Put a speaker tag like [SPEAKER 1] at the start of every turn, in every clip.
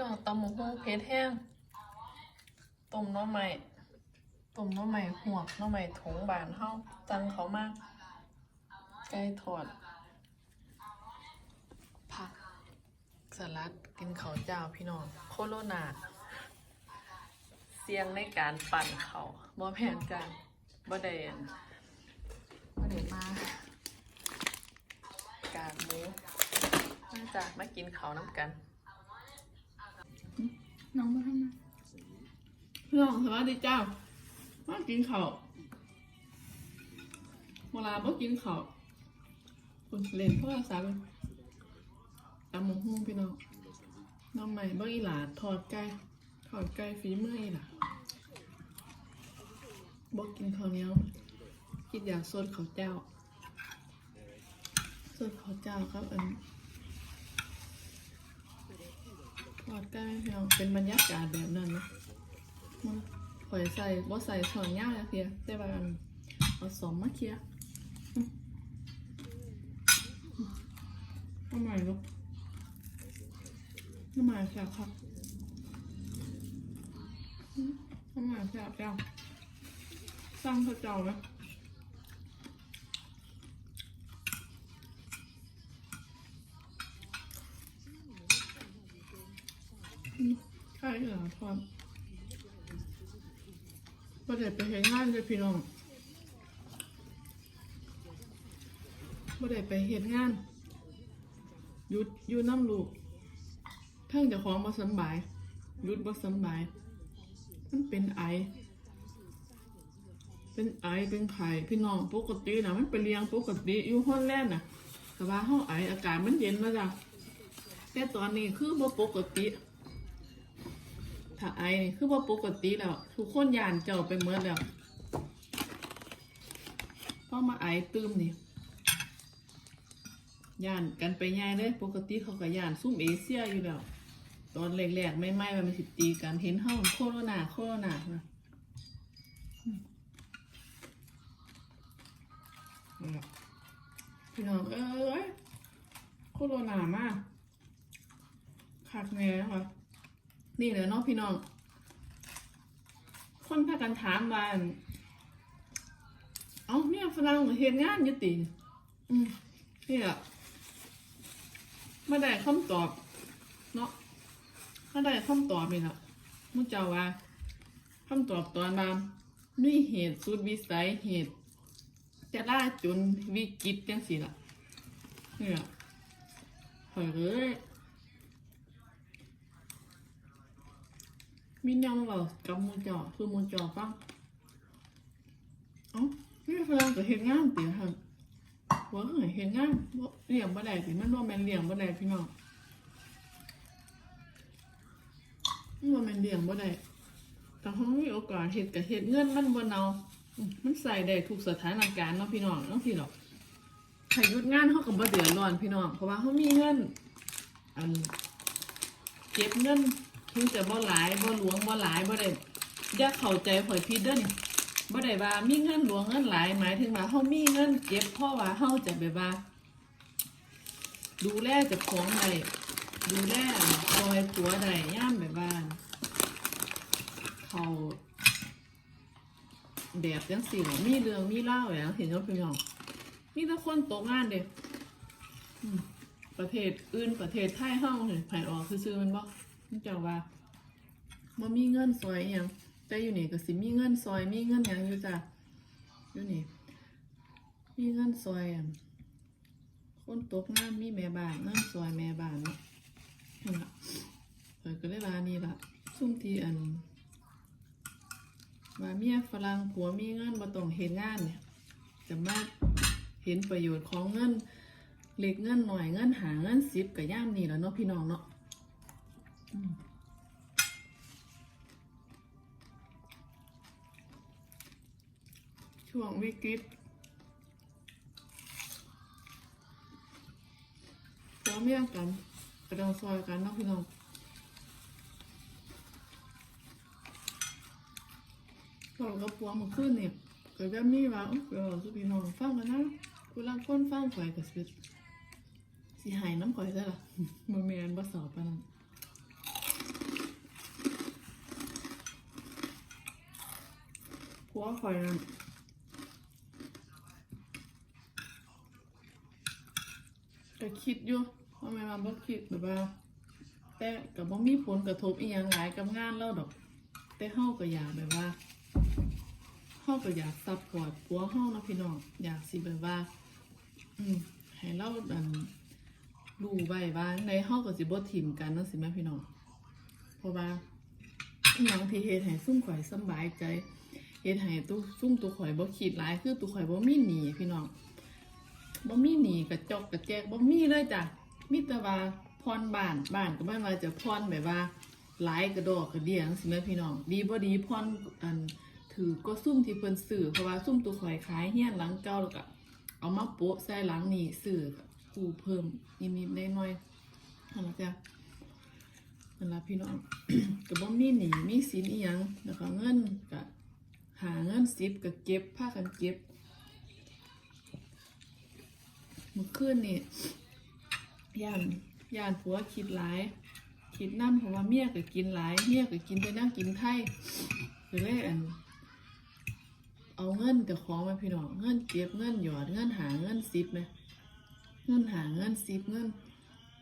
[SPEAKER 1] น้องตำหมูหุ้งเพชรแห้งต้มน้องใหม่ต้มน้องใหม่หัวน้องใหม่ถุงบานเฮาจังเขามากไก่ทอด ผักสลัดกินเขาเจ้าพี่น้องโคโรนาเสียงในการปั่นเขาบ่แพงจ้าบ่ได้อันบ่ได้มากากหมูมาจากมากินเขาน้ำกัน น้องมาทำไมพี่น้องสวัสดีเจ้ามากินข้าวเวลาบ่กินข้าวคุณเล่นโทรศัพท์ตำหมกหุ้งพี่น้องน้องใหม่บ่อีหลาทอดไก่ทอดไก่ฝีมืออีหล่ะบ่กินข้าวเหนียวคิดอยากสดข้าวเจ้าสดข้าวเจ้าครับอัน ทอดไก่พี่น้องเป็นบรรยากาศแบบนั้นนะมันข่อยใส่บ่ใส่ส่วนยาวเลยเพียแต่ว่าอันเอาสองมาเคลียร์อืมอืมทำไมลูกทำไมแซ่บครับทำไมแซ่บเจ้าสั่งข้าวเจ้าไห ใช่เหรอทอดประเด็ไปเห็นงานเลยพี่น้องประเด็ไปเห็นงานหยุดหยุดน้ำลูกเพิ่งจะของมาสบายหยุดบ่สบาย มันเป็นไอ เป็นไอเป็นไข่พี่น้องปกตินะมันเป็นเรียงปกติอยู่ห้องแรกน่ะแต่ว่าห้องไออากาศมันเย็นมาจ้ะแต่ตอนนี้คือบ่ปกติ ถ้าไอนี่คือว่าปกติแล้ว ทุกคนยานเจ้าไปเมื่อแล้วพอมาไอตื้มนี่ยานกันไปง่ายเลยปกติเขาก็ยานซุ่มเอเชียอยู่แล้ว ตอนแรกๆไม่ไม่มันสิตีกันเห็นห้องโคโรนาโคโรนานะอืมนั่นล่ะพี่น้องเอ้ยโคโรนามากคักแน่นะคะ นี่เลยเนาะพี่น้อง คนพากันถามว่าเอ้าเนี่ยฝรั่งเห็นงานยุติอืมนี่แหละมาได้คำตอบ เนาะมาได้คำตอบนี่แหละมุเจ้าว่าคำตอบตอนมามีเหตุสุดวิสัยเหตุจะล่าจนวิกฤตจังสิล่ะนี่แหละเฮ้ยเอ้ย มีแนวมาบอกับมูจอคือมูจอฟังเอ้าพี่ฝรั่งก็เห็นงานติครับว่าเฮ้ยเห็นงานบ่เลี้ยงบ่ได้ติมันบ่แมนเลี้ยงบ่ได้พี่น้องมันบ่แมนเลี้ยงบ่ได้แต่เขามีโอกาสเฮ็ดก็เฮ็ดเงินมันบ่เนามันใส่ได้ทุกสถานการณ์เนาะพี่น้องเนาะพี่หรอกถ้ายุดงานเขาก็บ่เดือดร้อนพี่น้องเพราะว่าเขามีเงินอันเก็บเงิน ถึงจะบ่หลายบ่หลวงบ่หลายบ่ได้อย่าเข้าใจข่อยผิดเด้อนี่บ่ได้ว่ามีเงินหลวงเงินหลายหมายถึงว่าเฮามีเงินเก็บเพราะว่าเฮาจะแบบว่าดูแลเจ้าของได้ดูแลคอยผัวได้ย่ามแบบว่าเขาแบบจังสี่มีเรื่องมีเล่าวอย่างเห็นว่าพี่น้องมีแต่คนตกงานเด้อืมประเทศอื่นประเทศไทยเฮาเนี่ยไผออกซื่อมันบ่มั นี่เจ้าว่าบ่มีเงินซอยอหยังแต่อยู่นี่ก็สิมีเงินซอยมีเงินหยังอยู่จ้ะอยู่นี่ มีเงินซอยอันคนตกงานมีแม่บ้านเงินซอยแม่บ้านเนาะนั่นละเพิ่นก็เลยว่านี่ละซุ่มทีอันว่าเมียฝรั่งผัวมีเงินบ่ต้องเฮ็ดงานเนี่ยจะมาเห็นประโยชน์ของเงินเล็กเงินหน่อยเงินหาเงินสิบกับย่ามนี่แล้วเนาะพี่น้องเนาะ ช่วงวิกฤตเราเมียกันกระดองซอยกันนะพี่น้องเราก็ปัวมาขึ้นเนี่ยก็จะมีว่าเอ้ยเดี๋ยวเราสุพี่น้องฟังกันนะกูรังคนฟังข่อยกับสิสิหายน้ำข่อยซะล่ะมันแมนบ่สอบปานนั้น ผัวคอยนั่นก็คิดอยู่ว่าแม่มาบ่คิดแบบว่า แต่ก็บ่มีผลกระทบอีหยังหลายกับงานเราดอก แต่เฮาก็อยากแบบว่าเฮาก็อยากซัพพอร์ตผัวเฮานะพี่น้องอยากสิแบบว่า อืมให้เราอันรู้ไว้ว่าในเฮาก็สิบ่ถิ่มกันนั่นสิแม่พี่น้องเพราะว่าอหยังที่เฮ็ดให้ซุ่มข่อยสบายใจ ฮ็ดให้ตู้ซุ่มตัวข่อยบ่คิดหลายคือตัวข่อยบ่มีหนีพี่น้องบ่มีหนีกระจอกกระแจกบ่มีเลยจ้ะมีแต่ว่าพรบ้านบ้านก็บ่ว่าจะพรแบบว่าหลายกระดอกกระเดียงสิแม่พี่น้อง ดีบ่ดีพรอันถือก็ซุ่มที่เพิ่นซื้อเพราะว่าซุ่มตัวข่อยขายเฮียนหลังเก่าแล้วก็เอามาโปะใส่หลังนี้ซื้อกูเพิ่มนิดๆหน้อยๆนั่นล่ะจ้ะนั่นล่ะพี่น้องก็บ่มีหนีมีสินอีหยังแล้วก็เงินก็ หาเงินสิบก็เก็บพากันเก็บเมื่อคืนนี่ย่านย่านผัวคิดหลาย คิดนั่นเพราะว่าเมียก็กินหลายเมียก็กินแต่นั่งกินไทยก็เลยอันเอาเงินกับของมาพี่น้องเงินเก็บเงินหยอดเงินหาเงินซิปไหมเงินหาเงินซิปเงิน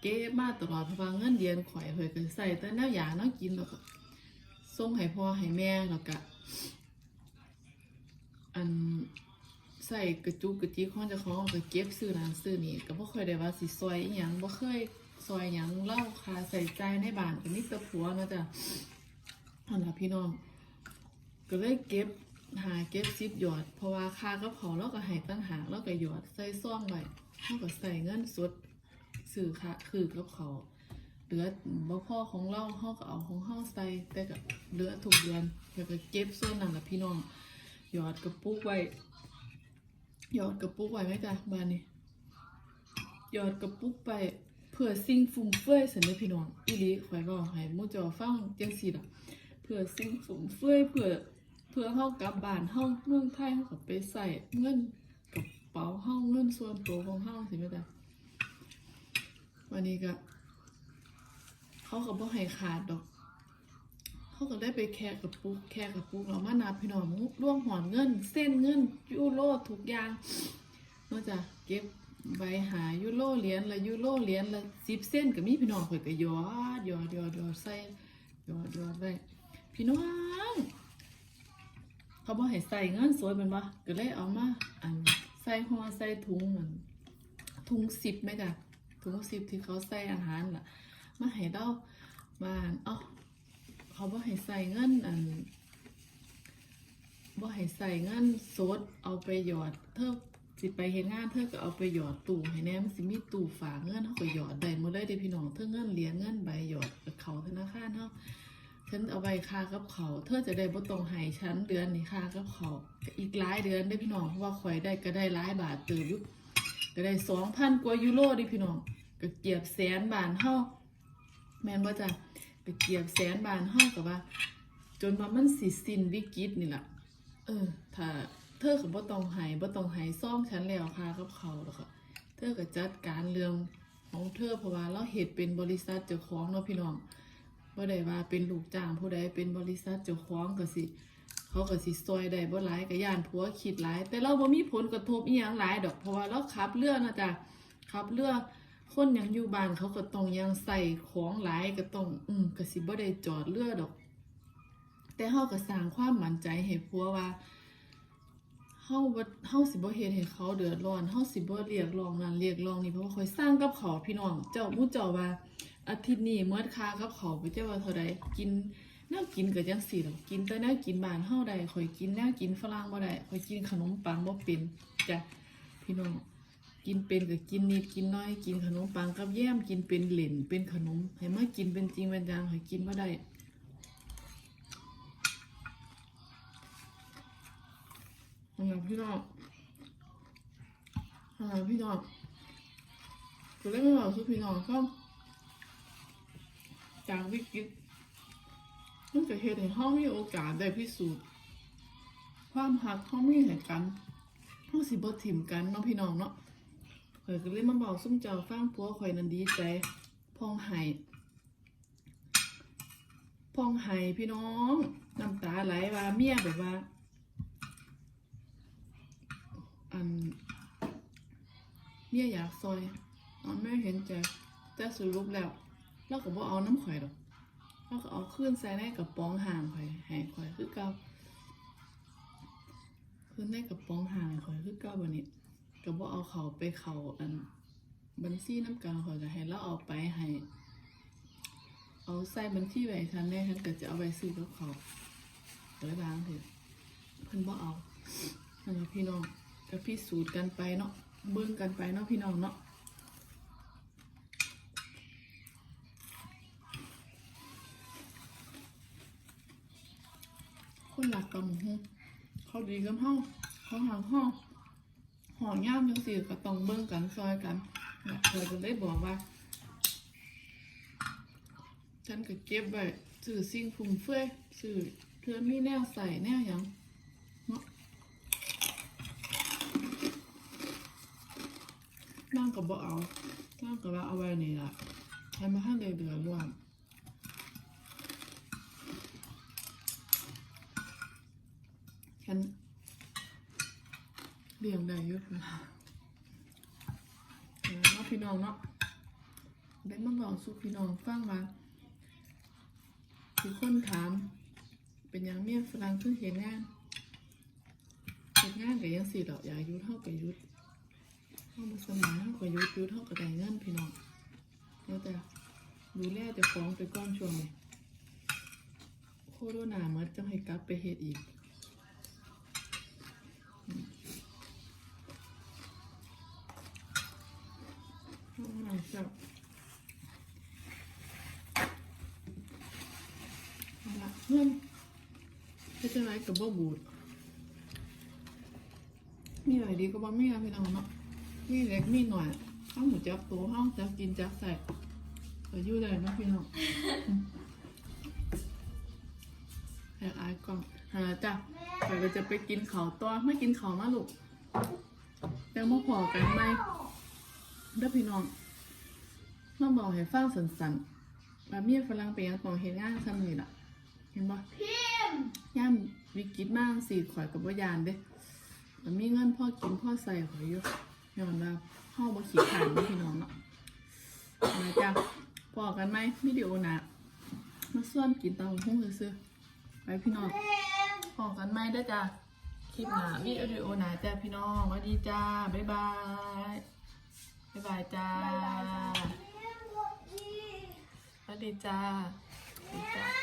[SPEAKER 1] เก็บมาตลอดเพราะว่าเงินเดือนข่อยเผยก็ใส่แต่แนวอย่างแนวกินแล้วก็ส่งให้พ่อให้แม่แล้วก็ อันใส่กระจุกกระจิกของเจ้าของก็เก็บซื้อนั่นซื้อนี่ก็บ่ค่อยได้ว่าสิซอยอีหยังบ่เคยซอยหยังเล่าค่าใส่ใจในบ้านก็มีแต่ผัวเนาะจ้ะนั่นล่ะพี่น้อง ก็เลยเก็บหาเก็บซิปหยอด เพราะว่าค่ากับเขาเราก็ให้ตั้งหาเราก็หยอดใส่ซ่องไว้เราก็ใส่เงินสดซื้อค่ะคือกับเขาเหลือบ่พ่อของเราเฮาก็เอาของเฮาใส่แต่ก็เหลือทุกเดือนแล้วก็เก็บส่วนนั้นล่ะพี่น้อง หยอดกระปุกไว้ หยอดกระปุกไว้ไหมจ้ะบ้านนี้ หยอดกระปุกไปเพื่อสิ่งฟุ่มเฟือยสันเด้พี่น้องอีหลีข่อยเว้าให้หมู่เจอฟังจังซี่ล่ะเพื่อสิ่งฟุ่มเฟือยเพื่อเพื่อเฮากลับบ้านเฮาเมืองไทยเฮาก็ไปใส่เงินกระเป๋าเฮาเงินส่วนตัวของเฮาสิแม่จ้ะวันนี้ก็เขาก็บ่ให้ขาดดอก เขาก็ได้ไปแค่กระปุกแค่กระปุกเรามานับพี่น้องร่วมหอนเงิน เส้นเงินยูโรทุกอย่างนอกจากเก็บใบหายูโรเหรียญละยูโรเหรียญละสิบเส้นก็มีพี่น้องข่อยก็ยอดยอดยอดยอดใส่ยอดยอดไว้พี่น้องเขาบอกให้ใส่เงินสวยแมันบ่ก็เลยเอามาอันใส่ห่อใส่ถุงเหมือนถุงสิบไหมจ้ะถุงสิบที่เขาใส่อาหารล่ะ มาให้เราบ้านเอา เขาบอกให้ใส่เงินอันบ่ให้ใส่เงินสดเอาไปหยอดเธอสิไปเฮ็ดงานเธอก็เอาไปหยอดตู้ให้แน่มันสิมีตู้ฝากเงินเฮาก็หยอดได้หมดเลยเด้พี่น้องเธอเงินเหรียญเงินใบหยอดเขาธนาคารเฮาฉันเอาไว้ค่ากับเขาเธอจะได้บ่ต้องให้ฉันเดือนนี้ค่ากับเขาอีกหลายเดือนเด้พี่น้องเพราะว่าข่อยได้ก็ได้หลายบาทเติบอยู่ก็ได้2,000กว่ายูโรเดิพี่น้องก็เกียบแสนบาทเฮาแม่นบ่จ้ะ ก็เกียบแสนบาทเฮาก็ว่า จนว่ามันสิสิ้นวิกฤตนี่แหละเออ ถ้าเธอก็บ่ต้องหายบ่ต้องหายซ่อมฉันแล้วค่ะกับเขาแล้วก็เธอก็จัดการเรื่องของเธอเพราะว่าเราเฮ็ดเป็นบริษัทเจ้าของเนาะพี่น้องบ่ได้ว่าเป็นลูกจ้างผู้ใดเป็นบริษัทเจ้าของก็สิ เขาก็สิซอยได้บ่หลายก็ย่านผัวคิดหลาย แต่เราบ่มีผลกระทบอีหยังหลายดอกเพราะว่าเราขับเรือนะจ๊ะขับเรือ คนยังอยู่บ้านเขาก็ต้องยังใส่ของหลายก็ต้อง อืมก็สิบ่ได้จอดเรือดอก แต่เฮาก็สร้างความมั่นใจให้ผัวว่าเฮาบ่เฮาสิบ่เฮ็ดให้เขาเดือดร้อนเฮาสิบ่เรียกร้องนั่นเรียกร้องนี่เพราะว่าข่อยสร้างกับเขาพี่น้อง เจ้ามู่เจ้าว่า อาทิตย์นี้เมื่อค่ากับเขาไปเจ้าว่าเท่าใดกินแนวกินก็จังซี่ดอกกินแต่แนวกินบ้านเฮาได้ข่อยกินแนวกินฝรั่งบ่ได้ข่อยกินขนมปังบ่เป็นจ้ะพี่น้อง กินเป็นก็กินนิดกินน้อยกินขนมปังกับแยมกินเป็นเหล่นเป็นขนมให้มากินเป็นจริงเป็นจังข่อยกินบ่ได้นั่นพี่น้องนั่นพี่น้องคือเรื่องราวคือพี่น้องก็จากวิกฤตมันจะเห็นให้เขามีโอกาสได้พิสูจน์ ความหักเขามีให้กันเขาสิบ่ถิ่มกันเนาะพี่น้องเนาะ ข่อยก็เลยมาบอกซุ่มเจ้าฟังผัวข่อยนันดีใจพองไห้พองไห้พี่น้องน้ำตาไหลว่าเมียแบบว่า อันเนี่ยอยากซอยเอาแม่เห็นใจแต่สรุปแล้วเราก็บ่เอาน้ำข่อยดอกเราก็เอาขึ้นใส่ในกระป๋องห่างข่อยให้ข่อยคือเก่าขึ้นในกระป๋องห่างข่อยคือเก่าบัดนี้ ก็บ่เอาเขาไปเขาอัน บัญชีน้ำกลางข่อยก็ให้เราเอาไปให้เอาใส่บัญชีไว้ทันแน่ทันก็จะเอาไปซื้อกับเขาวเลยบางเถอะเพิ่นบ่เอานั่นล่ะพี่น้องก็พิสูจน์กันไปเนาะเบิ่งกันไปเนาะพี่น้องเนาะคนหลักกับหมูเขาดีกับเฮาเขาหางห้อง หอย่ามจังซี่ก็ต้องเบิ่งกันซอยกันเนี่ยเราจะได้บอกว่า ฉันก็เก็บไว้ซื้อสิ่งฟุ่มเฟือยซื้อเพื่อมีแนวใส่แนวยังเนาะนั่งกับบ่เอานั่งกับว่าเอาไว้นี่ละให้มาให้เดือดร้อนฉัน ลี้ยงได้อยุดนะเนาะพี่น้องเนาะได้มาบอกสู่พี่น้องฟังว่าคือคนถาม เป็นหยังเมียฝรั่งคือเห็นงานเห็นงานก็ยังสิดอกอยายุดเท่ากับยุดเท่ามาสมัยเท่ากับยุดยุดเท่ากับได้เงินพี่น้องแล้วแต่ดูแลแต่ฟ้องไปก้อนช่วงนี้โคโรนามาจะให้กลับไปเฮ็ดอีก เอาหน่อยจ้ะเอาละเพื่อนเฮ็ดจังไรกับบ่บูด มีอะไรดีก็บ่มีอะพี่น้องเนาะมีเล็กมีหน่อยห้องหมูจับตัวห้องจับกินจับใส่ก็อยู่ได้เนาะพี่น้องแอบอายกล่องหาจ้ะข่ก็จะไปกินข้าวต่อไม่กินข้าวมาลูกแต่มาพอกันไหมเด้อพี่น้อง มาบอกให้ฟังสันๆว่าเมียฝรั่งไปยังต้องเฮ็ดงานซ้ำนี่ล่ะ เห็นบ่ย่ามวิกฤตมากสิข่อยกับว่ายานเด้แต่มีเงินพ่อกินพ่อใส่ข่อยอยู่ย้อนว่าเฮาบ่ขี้ขานเด้อพี่น้องเนาะนะจ๊ะพอกันไหมวิดีโอหน้ามาส่วนกินเตาหุ้งซื่อๆไปพี่น้องพอกันไหมเด้อจ้ะคลิปหน้าวิดีโอหน้าจ้ะพี่น้องสวัสดีจ้าบ๊ายบายบ๊ายบายจ้า ดีจ้าดีจ้า